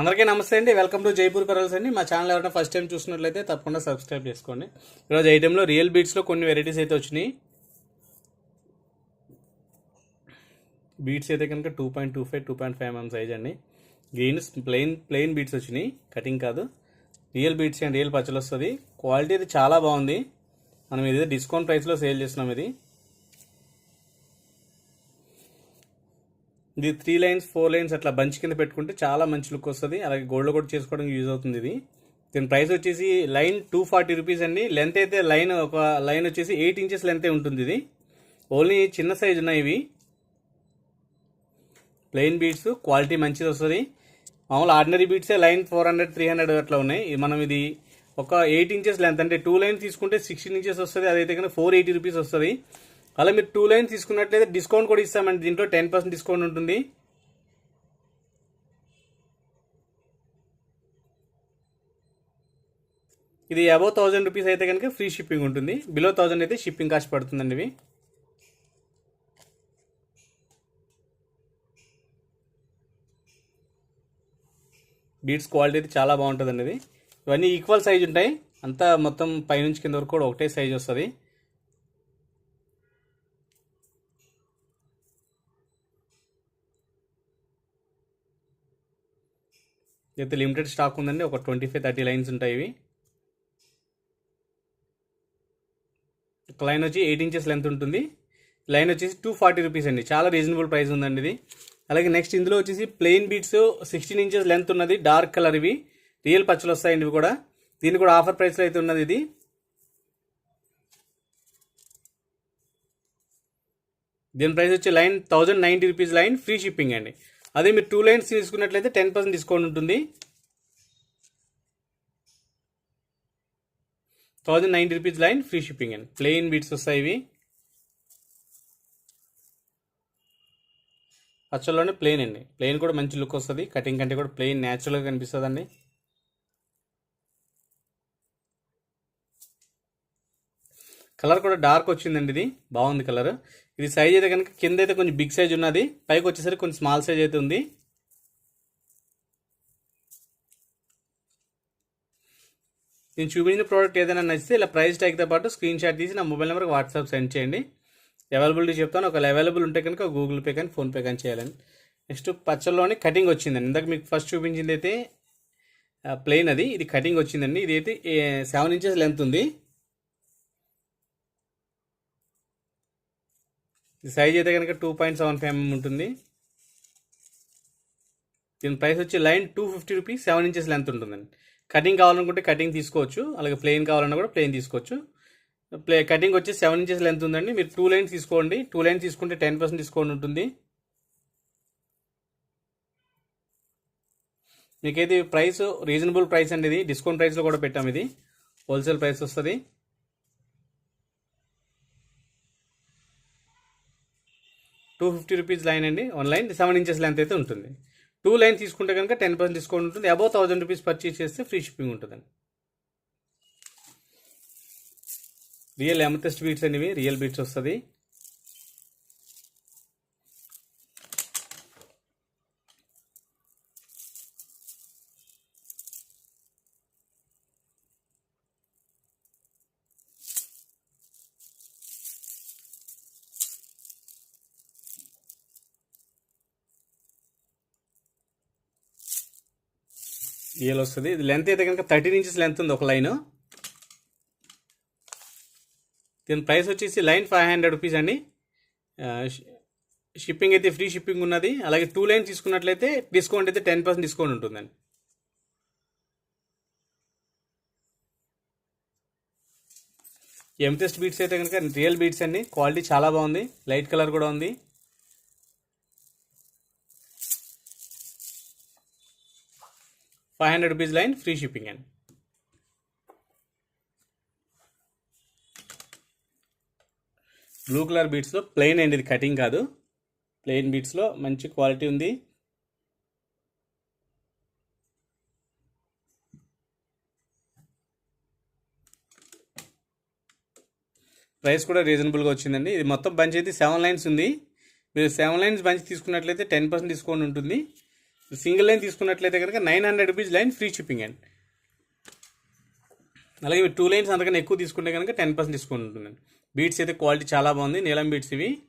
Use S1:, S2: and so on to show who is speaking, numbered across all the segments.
S1: అందరికీ నమస్తే అండి. వెల్కమ్ టు జైపూర్ కరల్స్ అండి. మా ఛానల్ ఎవరైనా ఫస్ట్ టైం చూసినట్లయితే తప్పకుండా సబ్స్క్రైబ్ చేసుకోండి. ఈరోజు ఐటెంలో రియల్ బీట్స్లో కొన్ని వెరైటీస్ అయితే వచ్చినాయి. బీట్స్ అయితే కనుక two point two five two point five MM size అండి. గ్రీన్ ప్లెయిన్ ప్లెయిన్ బీట్స్ వచ్చినాయి. కటింగ్ కాదు. Real beads and. రియల్ పచ్చలు వస్తుంది క్వాలిటీ అయితే చాలా బాగుంది. మనం ఇది డిస్కౌంట్ ప్రైస్లో సేల్ చేస్తున్నాం ఇది. ఇది త్రీ లైన్స్ ఫోర్ లైన్స్ అట్లా బంచ్ కింద పెట్టుకుంటే చాలా మంచి లుక్ వస్తుంది. అలాగే గోల్డ్ కూడా చేసుకోవడానికి యూజ్ అవుతుంది ఇది. దీని ప్రైస్ వచ్చేసి లైన్ టూ ఫార్టీ రూపీస్ అండి. లెంత్ అయితే లైన్ ఒక లైన్ వచ్చేసి ఎయిట్ ఇంచెస్ లెంత్ ఉంటుంది ఇది. ఓన్లీ చిన్న సైజ్ ఉన్నాయి ఇవి. ప్లెయిన్ బీట్స్ క్వాలిటీ మంచిది వస్తుంది. మామూలు ordinary బీట్సే line four hundred three hundred అట్లా ఉన్నాయి. మనం ఇది ఒక ఎయిట్ ఇంచెస్ లెంత్ అంటే టూ లైన్ తీసుకుంటే సిక్స్టీన్ ఇంచెస్ వస్తుంది. అదైతే కనుక ఫోర్ ఎయిటీ రూపీస్ వస్తుంది. అలా మీరు టూ లైన్ తీసుకున్నట్లయితే డిస్కౌంట్ కూడా ఇస్తామండి. దీంట్లో టెన్ పర్సెంట్ డిస్కౌంట్ ఉంటుంది. ఇది అబౌవ్ థౌజండ్ రూపీస్ అయితే కనుక ఫ్రీ షిప్పింగ్ ఉంటుంది. బిలో థౌజండ్ అయితే షిప్పింగ్ కాస్ట్ పడుతుందండి ఇవి. బీడ్స్ క్వాలిటీ అయితే చాలా బాగుంటుందండి ఇది. ఇవన్నీ ఈక్వల్ సైజ్ ఉంటాయి. అంతా మొత్తం పైనుంచి కింద వరకు కూడా ఒకటే సైజ్ వస్తుంది. అయితే లిమిటెడ్ స్టాక్ ఉందండి. ఒక ట్వంటీ ఫైవ్ థర్టీ లైన్స్ ఉంటాయి ఇవి. ఒక లైన్ వచ్చి ఎయిట్ ఇంచెస్ లెంత్ ఉంటుంది. లైన్ వచ్చేసి టూ ఫార్టీ రూపీస్ అండి. చాలా రీజనబుల్ ప్రైస్ ఉందండి ఇది. అలాగే నెక్స్ట్ ఇందులో వచ్చేసి plain beads sixteen inches length ఉన్నది. డార్క్ కలర్ ఇవి. రియల్ పచ్చలు వస్తాయండి ఇవి కూడా. దీని కూడా ఆఫర్ ప్రైస్లో అయితే ఉన్నది ఇది. దీని ప్రైస్ వచ్చి line thousand ninety rupees line free shipping అండి. అదే మీరు టూ లైన్స్ తీసుకున్నట్లయితే టెన్ పర్సెంట్ డిస్కౌంట్ ఉంటుంది. Thousand ninety rupees line free shipping అండి ప్లెయిన్ బీట్స్ వస్తాయి ఇవి. పచ్చల్లోనే ప్లెయిన్ అండి. ప్లెయిన్ కూడా మంచి లుక్ వస్తుంది. కటింగ్ కంటే కూడా ప్లెయిన్ న్యాచురల్గా కనిపిస్తుంది అండి కలర్ కూడా డార్క్ వచ్చిందండి ఇది. బాగుంది కలర్. ఇది సైజ్ అయితే కనుక కింద అయితే కొంచెం బిగ్ సైజ్ ఉన్నది. పైకి వచ్చేసరికి కొంచెం స్మాల్ సైజ్ అయితే ఉంది. నేను చూపించిన ప్రోడక్ట్ ఏదైనా నచ్చితే ఇలా ప్రైస్ ట్యాగ్తో పాటు స్క్రీన్ షాట్ తీసి నా మొబైల్ నెంబర్కి వాట్సాప్ సెండ్ చేయండి. అవైలబిలిటీ చెప్తాను. ఒకవేళ అవైలబుల్ ఉంటే కనుక గూగుల్ పే కానీ ఫోన్పే కానీ చేయాలని నెక్స్ట్ పచ్చల్లోనే కటింగ్ వచ్చిందండి. ఇందాక మీకు ఫస్ట్ చూపించింది అయితే ప్లెయిన్ అది. ఇది కటింగ్ వచ్చిందండి. ఇది అయితే సెవెన్ ఇంచెస్ లెంత్ ఉంది. సైజ్ అయితే కనుక two point seven five MM ఉంటుంది. దీని ప్రైస్ వచ్చి line two fifty rupees seven inches length ఉంటుందండి. కటింగ్ కావాలనుకుంటే కటింగ్ తీసుకోవచ్చు. అలాగే ప్లెయిన్ కావాలన్నా కూడా ప్లెయిన్ తీసుకోవచ్చు. ప్లే కటింగ్ వచ్చి సెవెన్ ఇంచెస్ లెంత్ ఉందండి. మీరు టూ లైన్స్ తీసుకోండి. టూ లైన్స్ తీసుకుంటే టెన్ పర్సెంట్ డిస్కౌంట్ ఉంటుంది. మీకైతే ప్రైస్ రీజనబుల్ ప్రైస్ అండి ఇది. డిస్కౌంట్ ప్రైస్లో కూడా పెట్టాం ఇది. హోల్సేల్ ప్రైస్ వస్తుంది. టూ ఫిఫ్టీ రూపీస్ లైన్ అండి. One line seven inches length అయితే ఉంటుంది. టూ లైన్ తీసుకుంటే కనుక టెన్ పర్సెంట్ డిస్కౌంట్ ఉంటుంది. అబౌవ్ థౌసండ్ రూపీస్ పర్చేస్ చేస్తే ఫ్రీ షిప్పింగ్ ఉంటుందండి. రియల్ ఎమతెస్ట్ బీట్స్ అనేవి రియల్ బీట్స్ వస్తుంది. రియల్ వస్తుంది. ఇది లెంత్ అయితే కనుక థర్టీన్ ఇంచెస్ లెంత్ ఉంది ఒక లైన్ దీని ప్రైస్ వచ్చేసి లైన్ ఫైవ్ హండ్రెడ్ రూపీస్ అండి. షిప్పింగ్ అయితే ఫ్రీ షిప్పింగ్ ఉన్నది. అలాగే టూ లైన్ తీసుకున్నట్లయితే డిస్కౌంట్ అయితే టెన్ పర్సెంట్ డిస్కౌంట్ ఉంటుందండి. ఎంటెస్ట్ బీట్స్ అయితే కనుక రియల్ బీట్స్ అండి. క్వాలిటీ చాలా బాగుంది. లైట్ కలర్ కూడా ఉంది. Five hundred rupees line free shipping అండి. బ్లూ కలర్ బీట్స్లో ప్లెయిన్ అండి ఇది కటింగ్ కాదు. ప్లెయిన్ బీట్స్లో మంచి క్వాలిటీ ఉంది. ప్రైస్ కూడా రీజనబుల్గా వచ్చిందండి. ఇది మొత్తం బంచ్ అయితే సెవెన్ లైన్స్ ఉంది. మీరు సెవెన్ లైన్స్ బంచ్ తీసుకున్నట్లయితే టెన్ పర్సెంట్ డిస్కౌంట్ ఉంటుంది. సింగిల్ లైన్ తీసుకున్నట్లయితే కనుక nine hundred rupees line free shipping అండి. అలాగే మీరు టూ లైన్స్ అంతకన్నా ఎక్కువ తీసుకుంటే కనుక టెన్ పర్సెంట్ డిస్కౌంట్ ఉంటుందండి. బీట్స్ అయితే క్వాలిటీ చాలా బాగుంది. నీలం బీట్స్ ఇవి.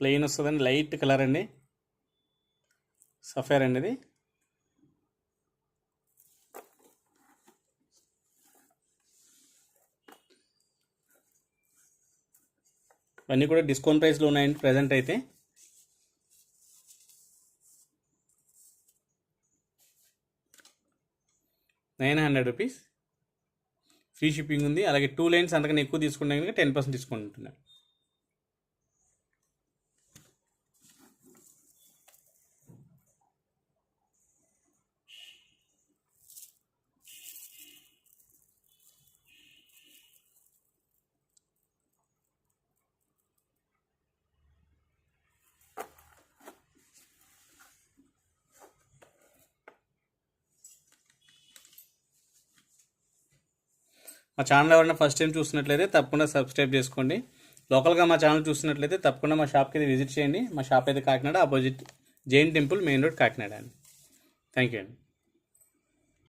S1: ప్లెయిన్ వస్తుందండి. లైట్ కలర్ అండి. సఫేర్ అండి ఇది. ఇవన్నీ కూడా డిస్కౌంట్ ప్రైస్లో ఉన్నాయండి ప్రజెంట్ అయితే. Nine hundred rupees free shipping ఉంది. అలాగే టూ లైన్స్ అంతకన్నా ఎక్కువ తీసుకుంటే కనుక టెన్ పర్సెంట్ డిస్కౌంట్ ఉంటుంది మా ఛానల్ ఎవరైనా ఫస్ట్ టైం చూసినట్లయితే తప్పకుండా సబ్స్క్రైబ్ చేసుకోండి. లోకల్గా మా ఛానల్ చూసినట్లయితే తప్పకుండా మా షాప్కి అయితే విజిట్ చేయండి. మా షాప్ అయితే Kakinada opposite Jain temple main road Kakinada అండి. థ్యాంక్ యూ అండి.